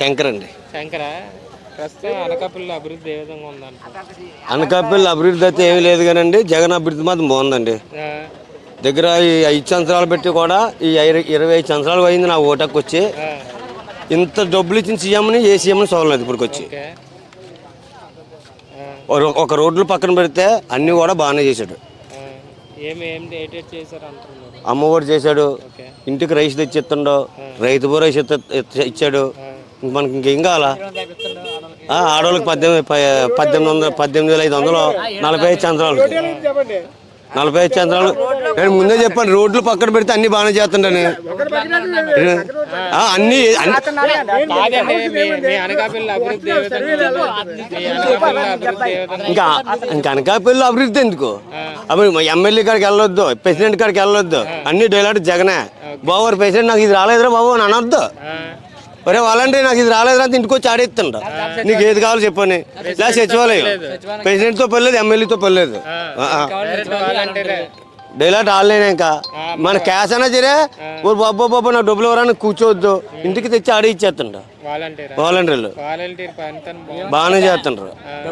శంకర్ అండి శంకర? ప్రస్తుతం అనకాపల్లి అభివృద్ధి ఏ విధంగా ఉందంట అనకాపల్లి అభివృద్ధి అయితే ఏమీ లేదు కానండి జగన్ అభివృద్ధి మాత్రం బాగుందండి. దగ్గర ఈ ఐదు సంవత్సరాలు పెట్టి కూడా ఈ ఇర- ఇరవై ఐదు సంవత్సరాలు అయింది నా ఓటకు వచ్చి ఇంత డబ్బులు ఇచ్చిన సీఎంని ఏ సీఎంని చూడలేదు ఇప్పటికి వచ్చి ఓకే ఒక- ఒక రోడ్లు పక్కన పెడితే అన్నీ కూడా బాగానే చేశాడు. ఆ, ఏమి ఏం డేటెడ్ చేశారు అంటున్నారు? అమ్మఒడి చేశాడు. ఓకే. ఇంటికి రైస్ తెచ్చి ఇస్తుండో రైతు ఇత్త- ఇత్త- ఇచ్చాడు. మనకి ఇంకేం కావాలా? ఆడవాళ్ళకి పద్దెనిమిది ప- పద్దెనిమిది వందల పద్దెనిమిది వేల ఐదు వందలు నలభై ఐదు చంద్రాలు. నలభై ఐదు చంద్రాలు. నేను ముందే చెప్పాను రోడ్లు పక్కన పెడితే అన్ని బాగానే చేస్తుండని అన్ని అనకాపల్లి అభివృద్ధి అభివృద్ధి ఇంకా ఇంకా అనకాపల్లి అభివృద్ధి ఎందుకు? ఎమ్మెల్యే కాడికి వెళ్ళొద్దు ప్రెసిడెంట్ కాడికి వెళ్ళొద్దు. అన్ని డైలాట్ జగనే. బాబు ప్రెసిడెంట్ నాకు ఇది రాలేదురా బాబు అని అనొద్దు. ఒరే వాళ్ళంటే నాకు ఇది రాలేదురా అని ఇంటికి వచ్చి ఆడేస్తుండ నీకు ఏది కావాలో చెప్పని. లేదా. సచివాలయం ప్రెసిడెంట్తో పర్లేదు ఎమ్మెల్యేతో పర్లేదు డైలాట్ ఆడలేను ఇంకా. మన క్యాష్ అయినా సరే ఓ బాబు బాబు నాకు డబ్బులు ఎవరైనా కూర్చోవద్దు. ఇంటికి తెచ్చి ఆడే ఇచ్చేస్తుండ వాలంటీరా వాలంటీర్లు బాగానే చేస్తుండ్రు.